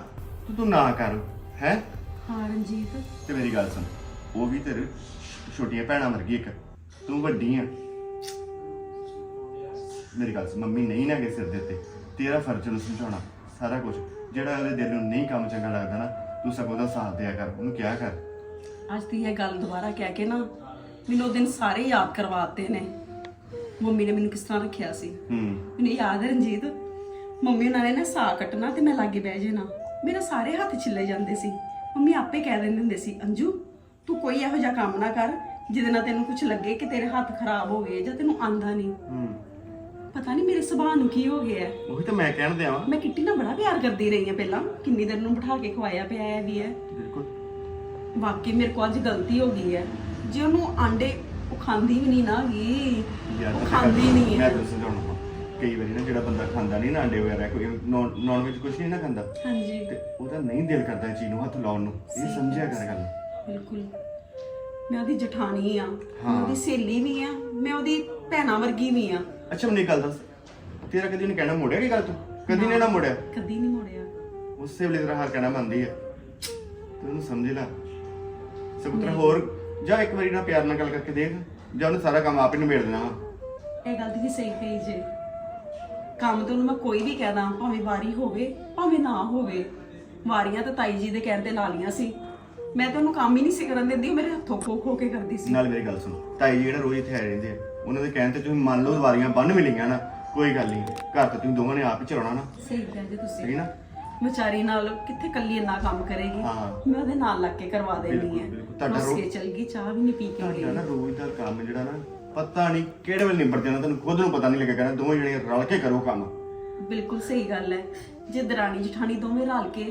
ਤੂੰ ਤੂੰ ਨਾ ਕਰ ਹੈ? ਹਾਂ ਰਣਜੀਤ। ਤੇ ਮੇਰੀ ਗੱਲ ਸੁਣ ਉਹ ਵੀ ਤੇਰੇ ਛੋਟੀਆਂ ਭੈਣਾਂ ਵਰਗੀ ਇੱਕ ਤੂੰ ਵੱਡੀ ਆ। ਮੇਰੀ ਗੱਲ ਸੁਣ ਮੰਮੀ ਨਹੀਂ ਨਾ ਕਿਸੇ ਸਿਰ ਦੇ ਉੱਤੇ ਤੇਰਾ ਫਰਜ਼ ਨੂੰ ਸਮਝਾਉਣਾ ਸਾਰਾ ਕੁਝ ਜਿਹੜਾ ਉਹਦੇ ਦਿਲ ਨੂੰ ਨਹੀਂ ਕੰਮ ਚੰਗਾ ਲੱਗਦਾ ਨਾ ਤੂੰ ਸਗੋਂ ਉਹਦਾ ਸਾਥ ਦਿਆ ਕਰ ਉਹਨੂੰ ਕਿਹਾ ਕਰ। ਅੱਜ ਦੀ ਇਹ ਗੱਲ ਦੁਬਾਰਾ ਕਹਿ ਕੇ ਨਾ ਮੈਨੂੰ ਉਹ ਦਿਨ ਸਾਰੇ ਯਾਦ ਕਰਵਾਤੇ ਨੇ। ਮੰਮੀ ਨੇ ਮੈਨੂੰ ਕਿਸ ਤਰ੍ਹਾਂ ਰੱਖਿਆ ਸੀ? ਹੂੰ। ਮੈਨੂੰ ਯਾਦ ਹੈ ਰਣਜੀਤ ਮੰਮੀ ਉਹਨਾਂ ਨੇ ਨਾ ਸਾਹ ਕੱਟਣਾ ਤੇ ਮੈਂ ਲਾਗੇ ਬਹਿ ਜਾਣਾ। ਮੇਰੇ ਸਾਰੇ ਹੱਥ ਛਿੱਲੇ ਜਾਂਦੇ ਸੀ। ਮੰਮੀ ਆਪੇ ਕਹਿ ਦਿੰਦੇ ਹੁੰਦੇ ਸੀ ਅੰਜੂ ਤੂੰ ਕੋਈ ਇਹੋ ਜਿਹਾ ਕੰਮ ਨਾ ਕਰ ਜਿਹਦੇ ਨਾਲ ਤੈਨੂੰ ਕੁਝ ਲੱਗੇ ਕਿ ਤੇਰੇ ਹੱਥ ਖਰਾਬ ਹੋ ਗਏ ਜਾਂ ਤੈਨੂੰ ਆਂਦਾ ਨਹੀਂ। ਹੂੰ। ਪਤਾ ਨਹੀਂ ਮੇਰੇ ਸੁਭਾਅ ਨੂੰ ਕੀ ਹੋ ਗਿਆ ਹੈ। ਉਹੀ ਤਾਂ ਮੈਂ ਕਹਿਣ ਦਿਆਂ ਵਾਂ। ਮੈਂ ਕਿੱਟੀ ਨਾਲ ਬੜਾ ਪਿਆਰ ਕਰਦੀ ਰਹੀ ਹਾਂ ਪਹਿਲਾਂ। ਕਿੰਨੀ ਦੇਰ ਨੂੰ ਬਿਠਾ ਕੇ ਖਵਾਇਆ ਪਿਆਇਆ ਵੀ ਹੈ। ਬਿਲਕੁਲ। ਵਾਕਈ ਮੇਰੇ ਕੋਲ ਅੱਜ ਗਲਤੀ ਹੋ ਗਈ ਹੈ। ਜੇ ਉਹਨੂੰ ਆਂਡੇ ਉਹ ਖਾਂਦੀ ਵੀ ਨਹੀਂ ਨਾ ਗੀ। ਯਾਰ ਤੁਸੀਂ ਖਾਂਦੀ ਨਹੀਂ ਮੈਂ ਤੁਹਾਨੂੰ ਸਮਝਾਉਣਾ ਵਾ। ਕਈ ਵਾਰੀ ਨਾ ਜਿਹੜਾ ਬੰਦਾ ਖਾਂਦਾ ਨਹੀਂ ਨਾ ਅੰਡੇ ਵਗੈਰਾ ਕੋਈ ਨੌਨ ਵਿੱਚ ਕੁਝ ਨਹੀਂ ਨਾ ਖਾਂਦਾ। ਹਾਂਜੀ। ਤੇ ਉਹਦਾ ਨਹੀਂ ਦਿਲ ਕਰਦਾ ਇਹ ਚੀਜ਼ ਨੂੰ ਹੱਥ ਲਾਉਣ ਨੂੰ। ਇਹ ਸਮਝਿਆ ਕਰ ਗੱਲ। ਬਿਲਕੁਲ। ਮੈਂ ਉਹਦੀ ਜਠਾਣੀ ਆ ਮੈਂ ਹਾਂ। ਉਹਦੀ ਸਹੇਲੀ ਵੀ ਆ ਮੈਂ ਉਹਦੀ ਭੈਣਾ ਵਰਗੀ ਵੀ ਆ। ਅੱਛਾ ਮੈਨੂੰ ਇੱਕ ਗੱਲ ਦੱਸ। ਤੇਰਾ ਕਦੀ ਨਹੀਂ ਕਹਿਣਾ ਮੋੜਿਆ ਕੀ ਗੱਲ ਤੂੰ? ਕਦੀ ਨਹੀਂ ਨਾ ਮੋੜਿਆ? ਕਦੀ ਨਹੀਂ ਮੋੜਿਆ। ਉਸੇ ਵੇਲੇ ਤੇਰਾ ਹਾਰ ਕਹਿਣਾ ਮੰਨਦੀ ਹੈ ਤੂੰ ਉਹਨੂੰ ਸਮਝ ਲੈ। ਸਗੋਂ ਹੋਰ ਜਾਂ ਇੱਕ ਵਾਰੀ ਨਾਲ ਪਿਆਰ ਨਾਲ ਗੱਲ ਕਰਕੇ ਦੇਖ। ਜਾਂ ਉਹਨੇ ਸਾਰਾ ਕੰਮ ਆਪ ਹੀ ਨਿਬੇੜ ਦੇਣਾ ਵਾ। ਇਹ ਗੱਲ ਦੀ ਸਹੀ ਕਹੀ ਜੇ। ਕੰਮ ਤੇ ਉਹਨੂੰ ਮੈਂ ਕੋਈ ਵੀ ਕਹਿਦਾ ਭਾਵੇਂ ਵਾਰੀ ਹੋਵੇ ਭਾਵੇਂ ਨਾ ਹੋਵੇ। ਵਾਰੀਆਂ ਤਾਂ ਤਾਈ ਜੀ ਦੇ ਕਹਿਣ ਤੇ ਲਾ ਲੀਆਂ ਸੀ। ਮੈਂ ਤਾਂ ਉਹਨੂੰ ਕੰਮ ਹੀ ਨਹੀਂ ਸੀ ਕਰਨ ਦਿੰਦੀ ਉਹ ਮੇਰੇ ਹੱਥੋਂ ਖੋ ਖੋ ਕੇ ਕਰਦੀ ਸੀ। ਨਾਲ ਮੇਰੀ ਗੱਲ ਸੁਣ ਤਾਈ ਜੀ ਜਿਹੜਾ ਰੋਜ਼ ਇੱਥੇ ਆਏ ਰਹਿੰਦੇ ਆ ਉਹਨਾਂ ਦੇ ਕਹਿਣ ਤੇ ਤੁਸੀਂ ਮੰਨ ਲਓ ਵਾਰੀਆਂ ਬੰਨ ਮਿਲੀਆਂ ਨਾ ਕੋਈ ਗੱਲ ਨਹੀਂ ਘਰ ਤੇ ਤੁਸੀਂ ਦੋਵਾਂ ਨੇ ਆਪ ਹੀ ਚਲਾਉਣਾ ਨਾ। ਸਹੀ ਕਹਿੰਦੇ ਤੁਸੀਂ। ਸਹੀ ਨਾ? ਵਿਚਾਰੀ ਨਾਲ ਕਿੱਥੇ ਕੱਲੀ ਇੰਨਾ ਕੰਮ ਕਰੇਗੀ? ਹਾਂ। ਮੈਂ ਉਹਦੇ ਨਾਲ ਲੱਗ ਕੇ ਕਰਵਾ ਦੇਣੀ ਬਿਲਕੁਲ, ਹੈ। ਬਿਲਕੁਲ। ਤੁਹਾਡਾ ਰੁੱਸ ਰੋ- ਕੇ ਚਲ ਗਈ ਚਾਹ ਵੀ ਨਹੀਂ ਪੀ ਕੇ ਤੁਹਾਡਾ ਗਈ। ਨਾ ਰੋਜ਼ ਦਾ ਕੰਮ ਜਿਹੜਾ ਨਾ ਪਤਾ ਨਹੀਂ ਕਿਹੜੇ ਵੇਲੇ ਨਿਬੜ ਜਾਣਾ ਤੁਹਾਨੂੰ ਖੁਦ ਨੂੰ ਪਤਾ ਨਹੀਂ ਲੱਗੇਗਾ ਨਾ ਦੋਵੇਂ ਜਣੇ ਰਲ ਕੇ ਕਰੋ ਕੰਮ। ਬਿਲਕੁਲ ਸਹੀ ਗੱਲ ਹੈ। ਜੇ ਦਰਾਣੀ ਜਠਾਣੀ ਦੋਵੇਂ ਰਲ ਕੇ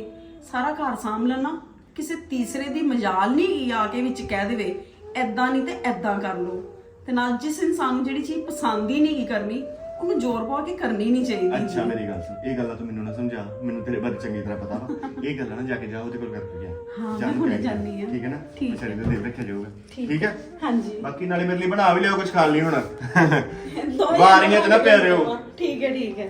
ਸਾਰਾ ਘਰ ਸਾਂਭ ਲੈਣ ਨਾ, ਕਿਸੇ ਤੀਸਰੇ ਦੀ ਮਜਾਲ ਨਹੀਂ ਆ ਕੇ ਵਿੱਚ ਕਹਿ ਦੇਵੇ ਐਦਾਂ ਨਹੀਂ ਤੇ ਐਦਾਂ ਕਰ ਲੋ ਤੇ ਨਾਲ ਜਿਸ ਇਨਸਾਨ ਨੂੰ ਜਿਹੜੀ ਚੀਜ਼ ਪਸੰਦ ਹੀ ਨਹੀਂ ਕਰਨੀ ਉਹਨੂੰ ਜ਼ੋਰ ਪਾ ਕੇ ਕਰਨੀ ਨਹੀਂ ਚਾਹੀਦੀ ਅੱਛਾ ਮੇਰੀ ਗੱਲ ਸੁਣ। ਇਹ ਗੱਲਾਂ ਤੂੰ ਮੈਨੂੰ ਨਾ ਸਮਝਾ। ਮੈਨੂੰ ਤੇਰੇ ਬਾਰੇ ਚੰਗੀ ਤਰ੍ਹਾਂ ਪਤਾ ਵਾ। ਇਹ ਗੱਲਾਂ ਨਾ ਜਾ ਕੇ ਜਾ ਉਹਦੇ ਕੋਲ ਕਰਕੇ ਗਿਆ ਹਾਂ, ਜਾ ਮੈਂ ਉਹਨੂੰ ਹੁਣੇ ਕਹਿ ਕੇ। ਜਾਂਦੀ ਹਾਂ। ਠੀਕ ਹੈ ਨਾ? ਠੀਕ ਹੈ। ਦਾ ਦੇਵ ਰੱਖਿਆ ਜਾਊਗਾ। ਠੀਕ ਠੀਕ ਹੈ? ਹਾਂਜੀ। ਬਾਕੀ ਨਾਲੇ ਮੇਰੇ ਲਈ ਬਣਾ ਵੀ ਲਿਓ ਕੁਝ ਖਾਣ ਲਈ ਹੁਣ। ਦੋਵੇਂ ਵਾਰੀਆਂ 'ਚ ਨਾ ਪਿਆ ਰਿਓ ਠੀਕ ਹੈ ਠੀਕ ਹੈ।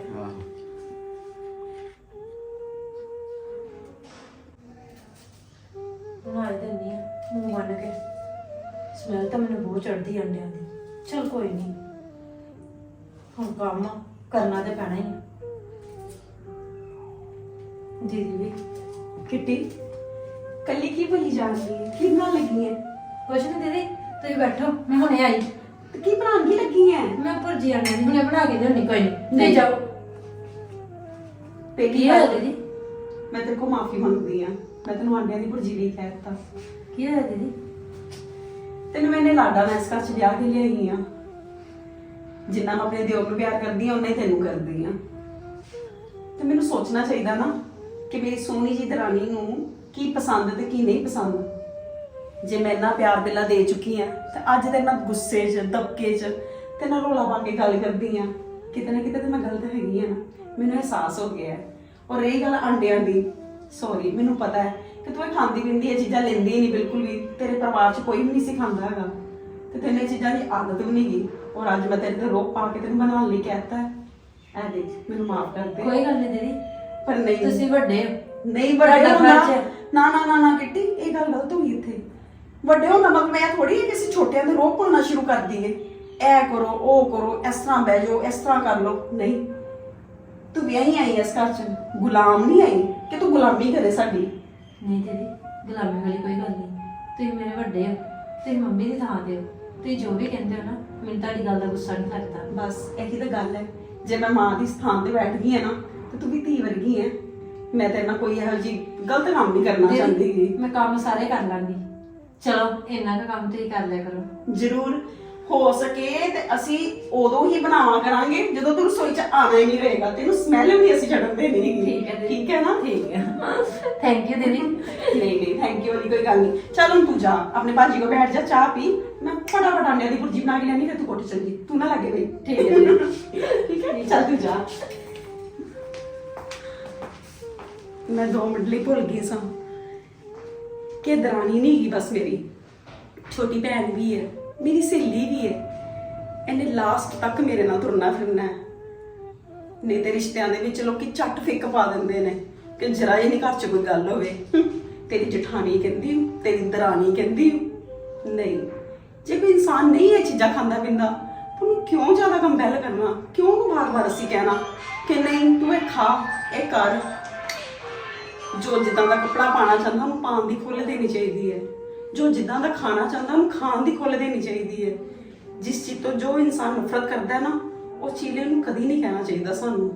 ਬਣਾ ਹੀ ਦਿੰਦੀ ਆ ਮੂੰਹ ਬੰਨ ਕੇ। ਸਮੈਲ ਤਾਂ ਮੈਨੂੰ ਬਹੁਤ ਚੜਦੀ ਅੰਡਿਆਂ ਦੀ। ਚਲ ਕੋਈ ਨਹੀਂ। ਹੁਣ ਕੰਮ ਕਰਨਾ ਤੇ ਪੈਣਾ ਹੀ ਆ। ਦੀਦੀ ਵੀ ਕਿੱਟੀ ਕੱਲੀ ਕੀ ਭੁੱਲੀ ਜਾਂਦੀ ਹੈ? ਕਿੰਨਾ ਲੱਗੀ ਹੈ? ਕੁਛ ਨਹੀਂ ਦੀਦੀ ਤੁਸੀਂ ਬੈਠੋ ਮੈਂ ਹੁਣੇ ਆਈ। ਤੇ ਕੀ ਬਣਾਉਣ ਕੀ ਲੱਗੀ ਹੈ? ਮੈਂ ਭੁਰਜੀ ਦੀ ਹੁਣੇ ਬਣਾ ਕੇ ਦੇਣੀ ਕੋਈ ਨਹੀਂ ਨਹੀਂ। ਜਾਓ। ਕੀ ਹੋਇਆ ਦੀਦੀ? ਮੈਂ ਤੇਰੇ ਕੋਲ ਮਾਫੀ ਮੰਗਦੀ ਆ ਮੈਂ ਤੈਨੂੰ ਆਂਡਿਆਂ ਦੀ ਭੁਰਜੀ ਲਈ ਕਹਿ ਦਿੱਤਾ। ਕੀ ਹੋਇਆ ਦੀਦੀ? ਤੈਨੂੰ ਮੈਨੇ ਲਾਡਾ ਮੈਂ ਇਸ ਘਰ ਚ ਵਿਆਹ ਕੇ ਲਿਆਈ ਆ ਜਿੰਨਾ ਮੈਂ ਆਪਣੇ ਦਿਓਰ ਨੂੰ ਪਿਆਰ ਕਰਦੀ ਹਾਂ ਉਨਾ ਹੀ ਤੈਨੂੰ ਕਰਦੀ ਹਾਂ। ਤੇ ਮੈਨੂੰ ਸੋਚਣਾ ਚਾਹੀਦਾ ਨਾ ਕਿ ਮੇਰੀ ਸੋਹਣੀ ਜੀ ਦਰਾਣੀ ਨੂੰ ਕੀ ਪਸੰਦ ਤੇ ਕੀ ਨਹੀਂ ਪਸੰਦ। ਜੇ ਮੈਂ ਇੰਨਾ ਪਿਆਰ ਪਹਿਲਾਂ ਦੇ ਚੁੱਕੀ ਹਾਂ, ਤੇ ਅੱਜ ਤੇਰੇ ਨਾਲ ਗੁੱਸੇ 'ਚ, ਦਬਕੇ 'ਚ, ਤੇ ਨਾਲ ਰੋਲਾ ਪਾ ਕੇ ਗੱਲ ਕਰਦੀ ਹਾਂ। ਕਿਤੇ ਨਾ ਕਿਤੇ ਤੇ ਮੈਂ ਗਲਤ ਹੈਗੀ ਆ ਨਾ। ਮੈਨੂੰ ਅਹਿਸਾਸ ਹੋ ਗਿਆ ਹੈ। ਔਰ ਰਹੀ ਗੱਲ ਅੰਡਿਆਂ ਦੀ ਸੌਰੀ ਮੈਨੂੰ ਪਤਾ ਹੈ ਕਿ ਤੂੰ ਇਹ ਖਾਂਦੀ ਪੀਂਦੀ ਇਹ ਚੀਜ਼ਾਂ ਲੈਂਦੀ ਨਹੀਂ ਬਿਲਕੁਲ ਵੀ। ਤੇਰੇ ਪਰਿਵਾਰ 'ਚ ਕੋਈ ਵੀ ਨਹੀਂ ਸੀ ਖਾਂਦਾ ਹੈਗਾ। ਤੇ ਤੈਨੂੰ ਇਹ ਚੀਜ਼ਾਂ ਦੀ ਆਦਤ ਵੀ ਨਹੀਂ ਔਰ ਅੱਜ ਮੈਂ ਤੇਰੇ ਤੇ ਰੋਕ ਪਾ ਕੇ ਤੈਨੂੰ ਬਣਾਉਣ ਲਈ ਕਹਿਤਾ ਐ ਦੇਖ ਮੈਨੂੰ ਮਾਫ ਕਰ ਦੇ। ਕੋਈ ਗੱਲ ਨਹੀਂ ਦੀਦੀ। ਪਰ ਨਹੀਂ। ਤੁਸੀਂ ਵੱਡੇ ਹੋ। ਨਹੀਂ ਵੱਡੇ ਤੁਹਾਡਾ ਹੁੰਦਾ। ਫਰਜ਼ ਹੈ। ਨਾ ਨਾ ਨਾ ਨਾ ਕਿੱਟੀ ਇਹ ਗੱਲ ਗਲਤ ਹੋਈ ਇੱਥੇ। ਵੱਡੇ ਹੁੰਦਾ ਮਤਲਬ ਮੈਂ ਥੋੜੀ ਹੈ ਕਿਸੇ ਛੋਟਿਆਂ ਦੇ ਰੋਹ ਪਾਉਣਾ ਸ਼ੁਰੂ ਕਰ ਦਈਏ। ਐ ਕਰੋ ਉਹ ਕਰੋ ਇਸ ਤਰ੍ਹਾਂ ਬਹਿ ਜਾਓ ਇਸ ਤਰ੍ਹਾਂ ਕਰ ਲਓ। ਨਹੀਂ। ਤੂੰ ਵਿਆਹੀ ਆਈ ਇਸ ਘਰ ਚ। ਗੁਲਾਮ ਨਹੀਂ ਆਈ ਕਿ ਤੂੰ ਗੁਲਾਮੀ ਕਰੇ ਸਾਡੀ? ਨਹੀਂ ਦੀਦੀ ਗੁਲਾਮੀ ਵਾਲੀ ਕੋਈ ਗੱਲ ਨਹੀਂ। ਤੁਸੀਂ ਮੇਰੇ ਵੱਡੇ ਹੋ। ਤੁਸੀਂ ਮੰਮੀ ਦੀ ਥਾਂ ਤੇ ਹੋ। ਤੁਸੀਂ ਜੋ ਵੀ ਕਹਿੰਦੇ ਹੋ ਨਾ ਮੈਨੂੰ ਤੁਹਾਡੀ ਗੱਲ ਦਾ ਗੁੱਸਾ ਨਹੀਂ ਕਰਦਾ। ਬਸ ਇਹੀ ਤਾਂ ਗੱਲ ਹੈ। ਜੇ ਮੈਂ ਮਾਂ ਦੀ ਸਥਾਨ ਤੇ ਬੈਠ ਗਈ ਹੈ ਨਾ ਤੇ ਤੂੰ ਵੀ ਧੀ ਵਰਗੀ ਹੈ। ਮੈਂ ਤੇਰੇ ਨਾਲ ਕੋਈ ਇਹੋ ਜਿਹੀ ਗਲਤ ਕੰਮ ਨਹੀਂ ਕਰਨਾ ਚਾਹੁੰਦੀ ਮੈਂ ਕੰਮ ਸਾਰੇ ਕਰ ਲਾਂਗੀ। ਚਲੋ ਇੰਨਾ ਕੁ ਕੰਮ ਤੁਸੀਂ ਕਰ ਲਿਆ ਕਰੋ। ਜ਼ਰੂਰ ਹੋ ਸਕੇ ਤੇ ਅਸੀਂ ਉਦੋਂ ਹੀ ਬਣਾਵਾ ਕਰਾਂਗੇ ਜਦੋਂ ਤੂੰ ਰਸੋਈ ਚ ਆਣਾ ਹੀ ਨਹੀਂ ਰਹੇਗਾ। ਤੈਨੂੰ ਸਮੈਲ ਵੀ ਨਹੀਂ ਅਸੀਂ ਛੱਡਣ ਦੇਣੀ ਹੈਗੀ। ਠੀਕ ਹੈ। ਠੀਕ ਹੈ ਨਾ? ਠੀਕ ਹੈ। ਥੈਂਕ ਯੂ ਦੀਦੀ ਨਹੀਂ ਨਹੀਂ ਥੈਂਕ ਯੂ ਵਾਲੀ ਕੋਈ ਗੱਲ ਨਹੀਂ। ਚੱਲ ਹੁਣ ਤੂੰ ਜਾ ਆਪਣੇ ਭਾਜੀ ਕੋ ਬੈਠ ਜਾ ਚਾਹ ਪੀ। ਮੈਂ ਫਟਾਫਟ ਆਂਡਿਆਂ ਦੀ ਭੁਰਜੀ ਬਣਾ ਕੇ ਲਿਆਨੀ ਫਿਰ ਤੂੰ ਕੋਠੇ ਚੱਲ ਜੀ। ਤੂੰ ਨਾ ਲੱਗੇ ਬਈ। ਠੀਕ ਹੈ ਜੀ। ਠੀਕ ਹੈ ਚੱਲ ਤੂੰ ਜਾ। ਮੈਂ ਦੋ ਮਿੰਟ ਲਈ ਭੁੱਲ ਗਈ ਸਾਂ। ਕਿ ਦਰਾਣੀ ਨਹੀਂ ਹੈਗੀ ਬਸ ਮੇਰੀ। ਛੋਟੀ ਭੈਣ ਵੀ ਹੈ ਮੇਰੀ ਸਹੇਲੀ ਵੀ ਹੈ। ਇਹਨੇ ਲਾਸਟ ਤੱਕ ਮੇਰੇ ਨਾਲ ਤੁਰਨਾ ਫਿਰਨਾ ਹੈ। ਨਹੀਂ ਤੇ ਰਿਸ਼ਤਿਆਂ ਦੇ ਵਿੱਚ ਲੋਕੀ ਝੱਟ ਫਿੱਕ ਪਾ ਦਿੰਦੇ ਨੇ। ਕਿ ਜਰਾ ਇਹ ਨਹੀਂ ਘਰ 'ਚ ਕੋਈ ਗੱਲ ਹੋਵੇ। ਤੇਰੀ ਜਠਾਣੀ ਕਹਿੰਦੀ ਹੂੰ ਤੇਰੀ ਦਰਾਣੀ ਕਹਿੰਦੀ ਹੂੰ ਨਹੀਂ, ਜੇ ਕੋਈ ਇਨਸਾਨ ਨਹੀਂ ਇਹ ਚੀਜ਼ਾਂ ਖਾਂਦਾ ਪੀਂਦਾ, ਤਾਂ ਕਿਉਂ ਜ਼ਿਆਦਾ ਕੰਪੈਲ ਕਰਨਾ? ਕਿਉਂ ਵਾਰ-ਵਾਰ ਅਸੀਂ ਕਹਿਣਾ ਕਿ ਨਹੀਂ, ਤੂੰ ਇਹ ਖਾ, ਇਹ ਕਰ। ਜੋ ਜਿੱਦਾਂ ਦਾ ਕੱਪੜਾ ਪਾਣਾ ਚਾਹੁੰਦਾ, ਉਹਨੂੰ ਪਾਉਣ ਦੀ ਖੁੱਲ੍ਹ ਦੇਣੀ ਚਾਹੀਦੀ ਹੈ। ਜੋ ਜਿੱਦਾਂ ਦਾ ਖਾਣਾ ਚਾਹੁੰਦਾ, ਉਹਨੂੰ ਖਾਣ ਦੀ ਖੁੱਲ੍ਹ ਦੇਣੀ ਚਾਹੀਦੀ ਹੈ। ਜਿਸ ਚੀਜ਼ ਤੋਂ ਜੋ ਇਨਸਾਨ ਨਫ਼ਰਤ ਕਰਦਾ ਹੈ ਨਾ, ਉਹ ਚੀਜ਼ ਨੂੰ ਕਦੀ ਨਹੀਂ ਕਹਿਣਾ ਚਾਹੀਦਾ ਸਾਨੂੰ।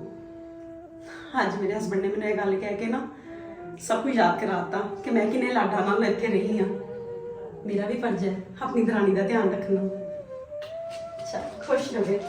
ਅੱਜ ਮੇਰੇ ਹਸਬੰਡ ਨੇ ਮੈਨੂੰ ਇਹ ਗੱਲ ਕਹਿ ਕੇ ਨਾ ਸਭ ਕੁਝ ਯਾਦ ਕਰਾਤਾ ਕਿ ਮੈਂ ਕਿੰਨੇ ਲਾਡਾਂ ਨਾਲ ਇੱਥੇ ਰਹੀ ਹਾਂ। ਮੇਰਾ ਵੀ ਫਰਜ਼ ਹੈ ਆਪਣੀ ਦਰਾਣੀ ਦਾ ਧਿਆਨ ਰੱਖਣਾ। ਚਲ, ਖੁਸ਼ ਰਹੇ।